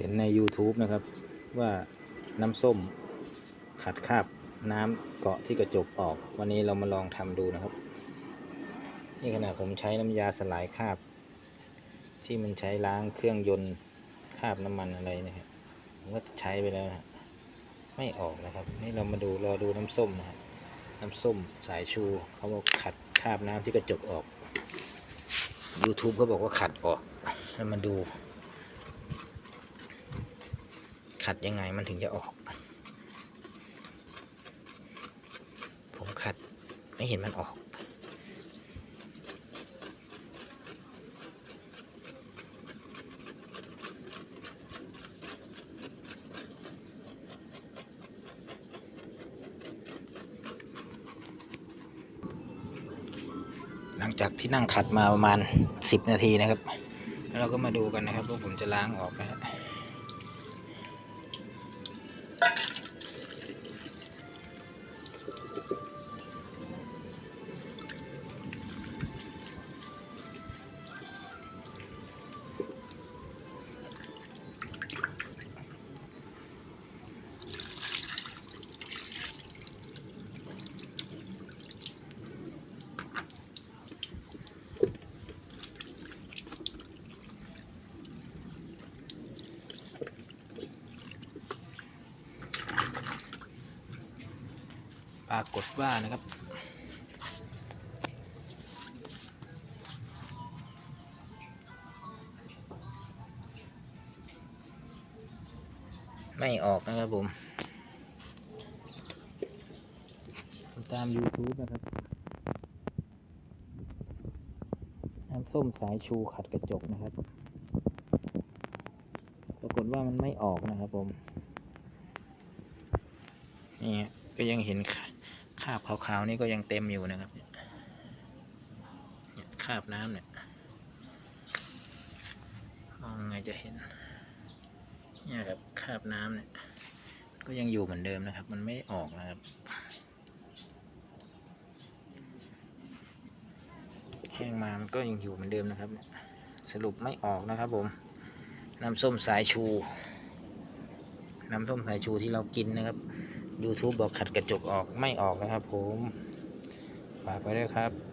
เห็นใน YouTube นะครับ ว่าน้ำส้มขัดคราบน้ำเกาะที่กระจกออก วันนี้เรามาลองทำดูนะครับ นี่ขณะผมใช้น้ำยาสลายคราบ ที่มันใช้ล้างเครื่องยนต์คราบน้ำมันอะไรนะครับผมก็ใช้ไปแล้วนะไม่ออกนะครับ นี่เรามาดูรอดูน้ำส้มนะครับน้ำส้มสายชูเขาบอกขัดคราบน้ำที่กระจกออก YouTube เขาบอกว่าขัดออกแล้วมาดู ขัดยังไงมันถึงจะออก ผมขัดไม่เห็นมันออกหลังจากที่นั่งขัดมาประมาณ 10 นาทีนะครับ แล้วเราก็มาดูกันนะครับว่าผมจะล้างออกนะฮะ ปรากฏว่านะครับไม่ออกนะครับผมตาม YouTube นะครับน้ำส้มสายชูขัดกระจกนะครับ ปรากฏว่ามันไม่ออกนะครับผม นี่ฮะก็ยังเห็น คราบขาวๆนี่ก็ยังเต็มอยู่นะครับเนี่ยคราบน้ำเนี่ยมองไงจะเห็นเนี่ยครับคราบน้ำเนี่ยก็ยังอยู่เหมือนเดิมนะครับ มันไม่ออกนะครับแห้งมามันก็ยังอยู่เหมือนเดิมนะครับ สรุปไม่ออกนะครับผมน้ำส้มสายชู น้ำส้มสายชูที่เรากินนะครับ YouTube บอกขัดกระจกออกไม่ออกนะครับผม ฝากไว้ด้วยครับ